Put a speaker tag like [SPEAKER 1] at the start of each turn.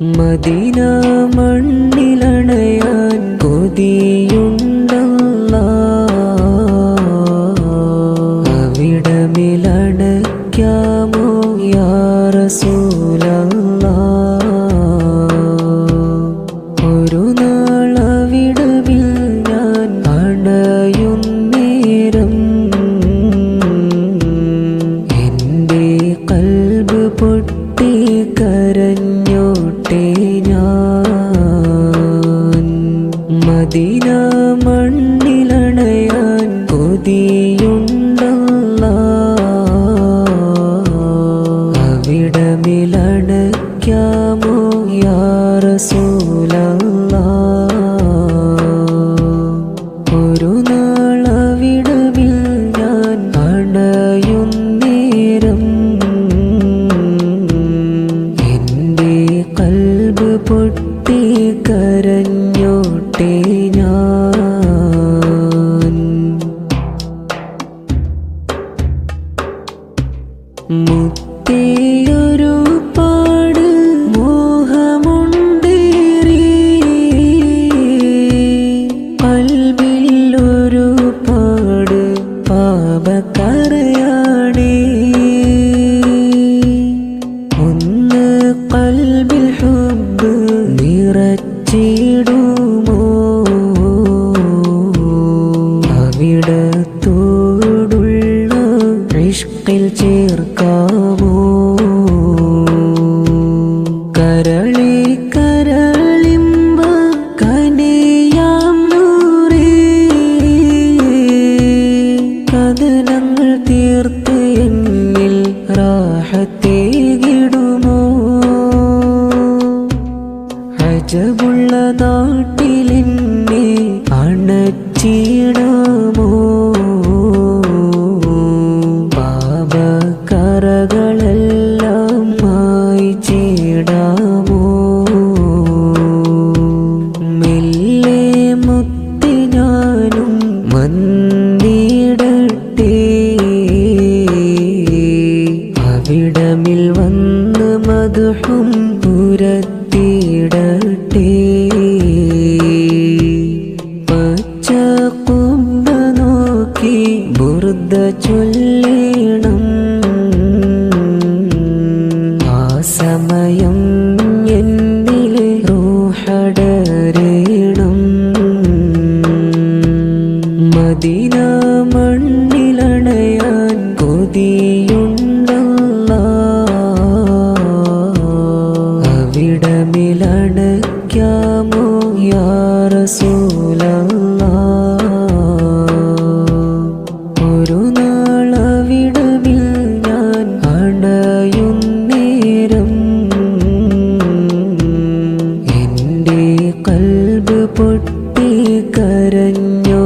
[SPEAKER 1] Medina മണ്ണിലണയാൻ കൊതിയുണ്ടല്ല. അവിടമിലടയ്ക്കാമോ യാ റസൂലല്ലാ റസൂലല്ലാ ഒരു നാളവിടവിൽ ഞാൻ അണയുന്നേരം എന്റെ കൽബ് പൊട്ടി കരഞ്ഞോട്ടെ ഇഷ്കിൽ ചേർക്കാവൂ. കരളി കരളിമ്പ കനിയാം നൂറേ കഥനങ്ങൾ തീർത്ത് എന്നിൽ റാഹത്തേകിടുമോ അജബുള്ള നാട്ടിലെന്നെ അണച്ചിടാമോ വന്നിടട്ടെ. അവിടമിൽ വന്ന് മധുഹും പുരത്തിടട്ടെ. പച്ച കുമ്പ നോക്കി ബുർദ ചൊല്ലിണം. ആ സമയം എന്നിലെ റൂഹടരേണം അവിടമിലണയ്ക്കാമോ യാ റസൂലല്ലാ? ഒരു നാളവിടവിൽ ഞാൻ അണയുന്നേരം എന്റെ കൽബ് പൊട്ടി കരഞ്ഞു